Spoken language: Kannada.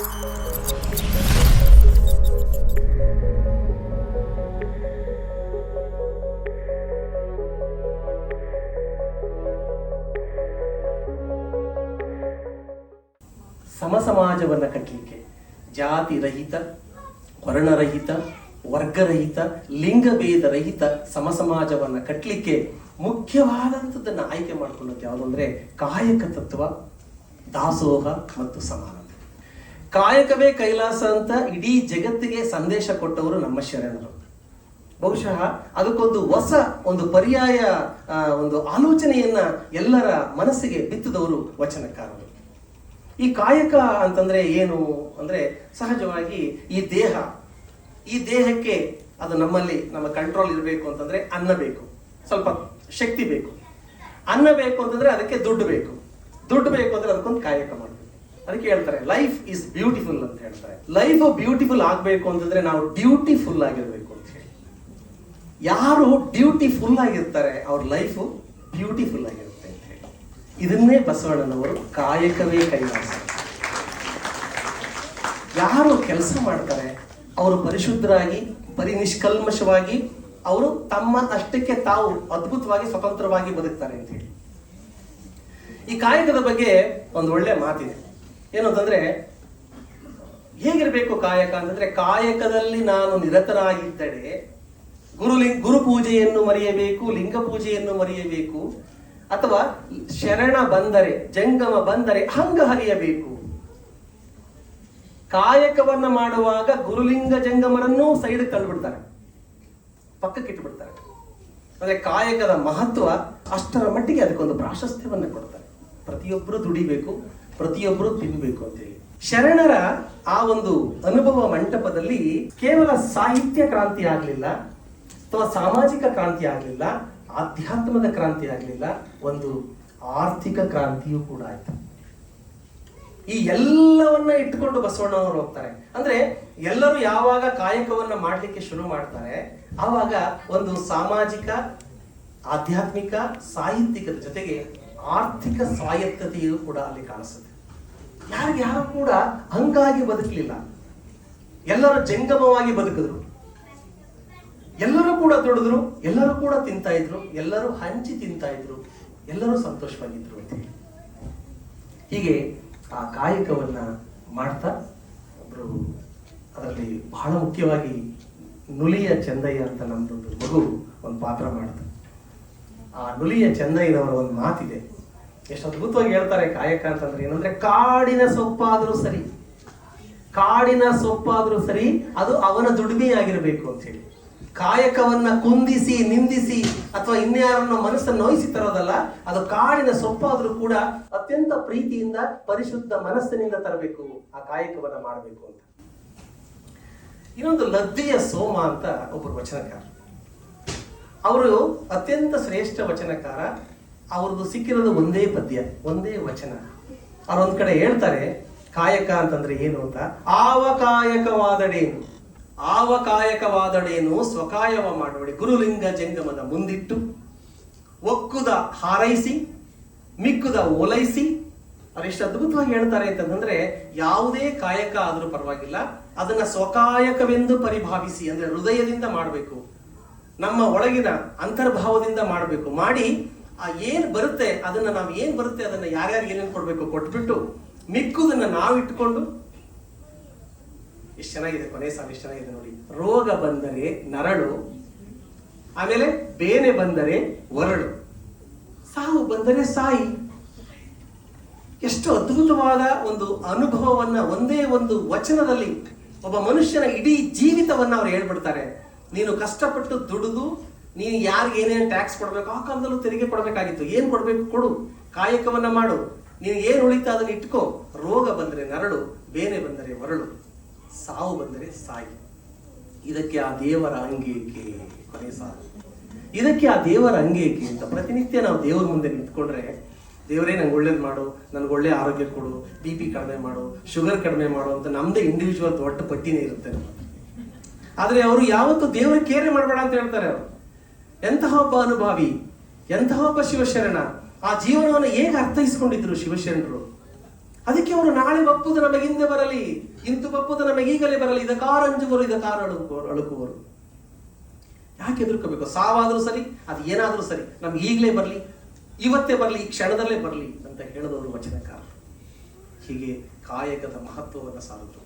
ಸಮ ಸಮಾಜವನ್ನು ಕಟ್ಟಲಿಕ್ಕೆ ಜಾತಿ ರಹಿತ, ವರ್ಣರಹಿತ, ವರ್ಗರಹಿತ ಲಿಂಗಭೇದ ರಹಿತ ಸಮ ಸಮಾಜವನ್ನು ಕಟ್ಟಲಿಕ್ಕೆ ಮುಖ್ಯವಾದಂಥದ್ದನ್ನು ಆಯ್ಕೆ ಮಾಡಿಕೊಳ್ಳೋದು ಯಾವುದು ಅಂದರೆ ಕಾಯಕ ತತ್ವ, ದಾಸೋಹ ಮತ್ತು ಸಮಾನತೆ ಕಾಯಕವೇ ಕೈಲಾಸ ಅಂತ ಇಡೀ ಜಗತ್ತಿಗೆ ಸಂದೇಶ ಕೊಟ್ಟವರು ನಮ್ಮ ಶರಣರು. ಬಹುಶಃ ಅದಕ್ಕೊಂದು ಹೊಸ ಒಂದು ಪರ್ಯಾಯ ಒಂದು ಆಲೋಚನೆಯನ್ನ ಎಲ್ಲರ ಮನಸ್ಸಿಗೆ ಬಿತ್ತಿದವರು ವಚನಕಾರರು. ಈ ಕಾಯಕ ಅಂತಂದ್ರೆ ಏನು ಅಂದ್ರೆ ಸಹಜವಾಗಿ ಈ ದೇಹ, ಈ ದೇಹಕ್ಕೆ ಅದು ನಮ್ಮಲ್ಲಿ ನಮ್ಮ ಕಂಟ್ರೋಲ್ ಇರಬೇಕು ಅಂತಂದ್ರೆ ಅನ್ನ ಬೇಕು, ಸ್ವಲ್ಪ ಶಕ್ತಿ ಬೇಕು. ಅನ್ನ ಬೇಕು ಅಂತಂದ್ರೆ ಅದಕ್ಕೆ ದುಡ್ಡು ಬೇಕು. ದುಡ್ಡು ಬೇಕು ಅಂದ್ರೆ ಅದಕ್ಕೊಂದು ಕಾಯಕ ಮಾಡಬೇಕು ಅದಕ್ಕೆ ಹೇಳ್ತಾರೆ ಲೈಫ್ ಇಸ್ ಬ್ಯೂಟಿಫುಲ್ ಅಂತ ಹೇಳ್ತಾರೆ. ಲೈಫ್ ಬ್ಯೂಟಿಫುಲ್ ಆಗಬೇಕು ಅಂತಂದ್ರೆ ನಾವು ಡ್ಯೂಟಿಫುಲ್ ಆಗಿರ್ಬೇಕು ಅಂತ ಹೇಳಿ. ಯಾರು ಡ್ಯೂಟಿಫುಲ್ ಆಗಿರ್ತಾರೆ, ಅವ್ರ ಲೈಫ್ ಬ್ಯೂಟಿಫುಲ್ ಆಗಿರುತ್ತೆ ಅಂತ ಹೇಳಿ. ಇದನ್ನೇ ಬಸವಣ್ಣನವರು ಕಾಯಕವೇ ಕೈಲಾಸ. ಯಾರು ಕೆಲಸ ಮಾಡ್ತಾರೆ, ಅವರು ಪರಿಶುದ್ಧರಾಗಿ ಪರಿನಿಷ್ಕಲ್ಮಶವಾಗಿ ಅವರು ತಮ್ಮ ಅಷ್ಟಕ್ಕೆ ತಾವು ಅದ್ಭುತವಾಗಿ, ಸ್ವತಂತ್ರವಾಗಿ ಬದುಕ್ತಾರೆ ಅಂತ ಹೇಳಿ. ಈ ಕಾಯಕದ ಬಗ್ಗೆ ಒಂದು ಒಳ್ಳೆ ಮಾತಿದೆ. ಏನು ಅಂತಂದ್ರೆ, ಹೇಗಿರಬೇಕು ಕಾಯಕ ಅಂತಂದ್ರೆ, ಕಾಯಕದಲ್ಲಿ ನಾನು ನಿರತನಾಗಿದ್ದರೆ ಗುರು ಗುರು ಪೂಜೆಯನ್ನು ಮರೆಯಬೇಕು, ಲಿಂಗ ಪೂಜೆಯನ್ನು ಮರೆಯಬೇಕು, ಅಥವಾ ಶರಣ ಬಂದರೆ, ಜಂಗಮ ಬಂದರೆ ಹಂಗ ಹರಿಯಬೇಕು. ಕಾಯಕವನ್ನ ಮಾಡುವಾಗ ಗುರುಲಿಂಗ ಜಂಗಮರನ್ನೂ ಸೈಡ್ ತಳ್ಳಿಬಿಡ್ತಾರೆ. ಪಕ್ಕಕ್ಕೆ ಇಟ್ಬಿಡ್ತಾರೆ. ಅಂದ್ರೆ ಕಾಯಕದ ಮಹತ್ವ ಅಷ್ಟರ ಮಟ್ಟಿಗೆ ಅದಕ್ಕೊಂದು ಪ್ರಾಶಸ್ತ್ಯವನ್ನ ಕೊಡ್ತಾರೆ. ಪ್ರತಿಯೊಬ್ಬರು ದುಡಿಬೇಕು ಪ್ರತಿಯೊಬ್ಬರು ತಿನ್ನಬೇಕು ಅಂತೇಳಿ ಶರಣರ ಆ ಒಂದು ಅನುಭವ ಮಂಟಪದಲ್ಲಿ ಕೇವಲ ಸಾಹಿತ್ಯ ಕ್ರಾಂತಿ ಆಗಲಿಲ್ಲ, ಅಥವಾ ಸಾಮಾಜಿಕ ಕ್ರಾಂತಿ ಆಗಲಿಲ್ಲ, ಆಧ್ಯಾತ್ಮದ ಕ್ರಾಂತಿ ಆಗಲಿಲ್ಲ, ಒಂದು ಆರ್ಥಿಕ ಕ್ರಾಂತಿಯೂ ಕೂಡ ಆಯ್ತು. ಈ ಎಲ್ಲವನ್ನ ಇಟ್ಟುಕೊಂಡು ಬಸವಣ್ಣನವರು ಹೋಗ್ತಾರೆ. ಅಂದ್ರೆ ಎಲ್ಲರೂ ಯಾವಾಗ ಕಾಯಕವನ್ನ ಮಾಡ್ಲಿಕ್ಕೆ ಶುರು ಮಾಡ್ತಾರೆ, ಆವಾಗ ಒಂದು ಸಾಮಾಜಿಕ, ಆಧ್ಯಾತ್ಮಿಕ, ಸಾಹಿತ್ಯಿಕದ ಜೊತೆಗೆ ಆರ್ಥಿಕ ಸ್ವಾಯತ್ತತೆಯೂ ಕೂಡ ಅಲ್ಲಿ ಕಾಣಿಸುತ್ತೆ. ಯಾರಿಗೆ ಯಾರು ಕೂಡ ಹಂಗಾಗಿ ಬದುಕಲಿಲ್ಲ. ಎಲ್ಲರೂ ಜಂಗಮವಾಗಿ ಬದುಕಿದ್ರು. ಎಲ್ಲರೂ ಕೂಡ ದುಡಿದ್ರು ಎಲ್ಲರೂ ಕೂಡ ತಿಂತಾ ಇದ್ರು, ಎಲ್ಲರೂ ಹಂಚಿ ತಿಂತಾ ಇದ್ರು, ಎಲ್ಲರೂ ಸಂತೋಷವಾಗಿದ್ರು ಅಂತ ಹೇಳಿ. ಹೀಗೆ ಆ ಕಾಯಕವನ್ನ ಮಾಡ್ತಾ ಒಬ್ರು ಅದರಲ್ಲಿ ಬಹಳ ಮುಖ್ಯವಾಗಿ ನುಲಿಯ ಚಂದಯ್ಯ ಅಂತ ನಮ್ದೊಂದು ಮಗು ಒಂದು ಪಾತ್ರ ಮಾಡ್ತಾರೆ. ಆ ನುಲಿಯ ಚಂದಯ್ಯನವರ ಒಂದು ಮಾತಿದೆ. ಎಷ್ಟು ಅದ್ಭುತವಾಗಿ ಹೇಳ್ತಾರೆ ಕಾಯಕ ಅಂತಂದ್ರೆ ಏನಂದ್ರೆ ಕಾಡಿನ ಸೊಪ್ಪಾದ್ರೂ ಸರಿ. ಕಾಡಿನ ಸೊಪ್ಪಾದ್ರೂ ಸರಿ, ಅದು ಅವನ ದುಡಿಮೆಯಾಗಿರಬೇಕು ಅಂತ ಹೇಳಿ. ಕಾಯಕವನ್ನ ಕುಂದಿಸಿ, ನಿಂದಿಸಿ ಅಥವಾ ಇನ್ಯಾರನ್ನ ಮನಸ್ಸನ್ನು ನೋಯಿಸಿ ತರೋದಲ್ಲ, ಅದು ಕಾಡಿನ ಸೊಪ್ಪಾದ್ರೂ ಕೂಡ ಅತ್ಯಂತ ಪ್ರೀತಿಯಿಂದ ಪರಿಶುದ್ಧ ಮನಸ್ಸಿನಿಂದ ತರಬೇಕು, ಆ ಕಾಯಕವನ್ನ ಮಾಡಬೇಕು ಅಂತ. ಇನ್ನೊಂದು ಲದ್ದಿಯ ಸೋಮ ಅಂತ ಒಬ್ಬರು ವಚನಕಾರ. ಅವರು ಅತ್ಯಂತ ಶ್ರೇಷ್ಠ ವಚನಕಾರ. ಅವ್ರದ್ದು ಸಿಕ್ಕಿರೋದು ಒಂದೇ ಪದ್ಯ, ಒಂದೇ ವಚನ. ಅವ್ರು ಒಂದ್ ಕಡೆ ಹೇಳ್ತಾರೆ, ಕಾಯಕ ಅಂತಂದ್ರೆ ಏನು ಅಂತ? ಆವಕಾಯಕವಾದಡೇನು ಆವಕಾಯಕವಾದಡೇನು ಸ್ವಕಾಯವ ಮಾಡೋಡಿ ಗುರುಲಿಂಗ ಜಂಗಮದ ಮುಂದಿಟ್ಟು, ಒಕ್ಕುದ ಹಾರೈಸಿ, ಮಿಕ್ಕುದ ಓಲೈಸಿ ಅವರೆಷ್ಟು ಅದ್ಭುತವಾಗಿ ಹೇಳ್ತಾರೆ ಅಂತಂದ್ರೆ, ಯಾವುದೇ ಕಾಯಕ ಆದ್ರೂ ಪರವಾಗಿಲ್ಲ. ಅದನ್ನ ಸ್ವಕಾಯಕವೆಂದು ಪರಿಭಾವಿಸಿ, ಅಂದ್ರೆ ಹೃದಯದಿಂದ ಮಾಡಬೇಕು. ನಮ್ಮ ಒಳಗಿನ ಅಂತರ್ಭಾವದಿಂದ ಮಾಡಬೇಕು. ಮಾಡಿ ಆ ಏನ್ ಬರುತ್ತೆ, ಅದನ್ನ ನಾವು ಏನ್ ಬರುತ್ತೆ, ಅದನ್ನ ಯಾರ್ಯಾರು ಏನೇನು ಕೊಡ್ಬೇಕು ಕೊಟ್ಬಿಟ್ಟು ಮಿಕ್ಕುದನ್ನ ನಾವು ಇಟ್ಕೊಂಡು, ಎಷ್ಟು ಚೆನ್ನಾಗಿದೆ ಕೊನೆ ಸಾಲು, ಎಷ್ಟು ಚೆನ್ನಾಗಿದೆ ನೋಡಿ. ರೋಗ ಬಂದರೆ ನರಳು, ಆಮೇಲೆ ಬೇನೆ ಬಂದರೆ ಒರಳು. ಸಾವು ಬಂದರೆ ಸಾಯಿ. ಎಷ್ಟು ಅದ್ಭುತವಾದ ಒಂದು ಅನುಭವವನ್ನ ಒಂದೇ ಒಂದು ವಚನದಲ್ಲಿ ಒಬ್ಬ ಮನುಷ್ಯನ ಇಡೀ ಜೀವಿತವನ್ನ ಅವ್ರು ಹೇಳ್ಬಿಡ್ತಾರೆ. ನೀನು ಕಷ್ಟಪಟ್ಟು ದುಡಿದು ನೀನು ಯಾರಿಗೆ ಏನೇನು ಟ್ಯಾಕ್ಸ್ ಕೊಡಬೇಕು, ಆ ಕಾಲದಲ್ಲೂ ತೆರಿಗೆ ಕೊಡಬೇಕಾಗಿತ್ತು. ಏನು ಕೊಡಬೇಕು ಕೊಡು. ಕಾಯಕವನ್ನ ಮಾಡು. ನೀನು ಏನು ಉಳಿತಾ ಅದನ್ನು ಇಟ್ಕೋ. ರೋಗ ಬಂದರೆ ನರಳು, ಬೇನೆ ಬಂದರೆ ಮರಳು ಸಾವು ಬಂದರೆ ಸಾಯಿ. ಇದಕ್ಕೆ ಆ ದೇವರ ಅಂಗೇಕೆ ಕೊನೆ ಇದಕ್ಕೆ ಆ ದೇವರ ಅಂಗೇಕೆ ಅಂತ ಪ್ರತಿನಿತ್ಯ ನಾವು ದೇವರ ಮುಂದೆ ನಿಂತ್ಕೊಂಡ್ರೆ, ದೇವರೇ ನಂಗೆ ಒಳ್ಳೇದು ಮಾಡು, ನನಗೆ ಒಳ್ಳೆ ಆರೋಗ್ಯ ಕೊಡು ಬಿ ಪಿ ಕಡಿಮೆ ಮಾಡು ಶುಗರ್ ಕಡಿಮೆ ಮಾಡು ಅಂತ ನಮ್ದೇ ಇಂಡಿವಿಜುವಲ್ ದೊಡ್ಡ ಪಟ್ಟಿನೇ ಇರುತ್ತೆ ಆದ್ರೆ ಅವರು ಯಾವತ್ತೂ ದೇವರ ಕೇರೆ ಮಾಡಬೇಡ ಅಂತ ಹೇಳ್ತಾರೆ ಅವರು. ಎಂತಹ ಒಬ್ಬ ಅನುಭಾವಿ ಎಂತಹ ಒಬ್ಬ ಶಿವಶರಣ, ಆ ಜೀವನವನ್ನು ಹೇಗೆ ಅರ್ಥೈಸ್ಕೊಂಡಿದ್ರು ಶಿವಶರಣರು? ಅದಕ್ಕೆ ಅವರು ನಾಳೆ ಬಪ್ಪುದು ಹಿಂದೆ ಬರಲಿ, ಇಂತು ಬಪ್ಪುದು ನಮಗೀಗಲೇ ಬರಲಿ ಇದ ಕಾರಂಜುವರು ಇದ ಕಾರ ಅಳುಕುವರು ಅಳುಕುವರು ಯಾಕೆ ಎದುರ್ಕೋಬೇಕು? ಸಾವಾದ್ರೂ ಸರಿ, ಅದು ಏನಾದ್ರೂ ಸರಿ, ನಮ್ಗೆ ಈಗಲೇ ಬರಲಿ, ಇವತ್ತೇ ಬರಲಿ, ಈ ಕ್ಷಣದಲ್ಲೇ ಬರಲಿ ಅಂತ ಹೇಳಿದವರು ವಚನಕಾರ. ಹೀಗೆ ಕಾಯಕದ ಮಹತ್ವವನ್ನು ಸಾರಿದ್ರು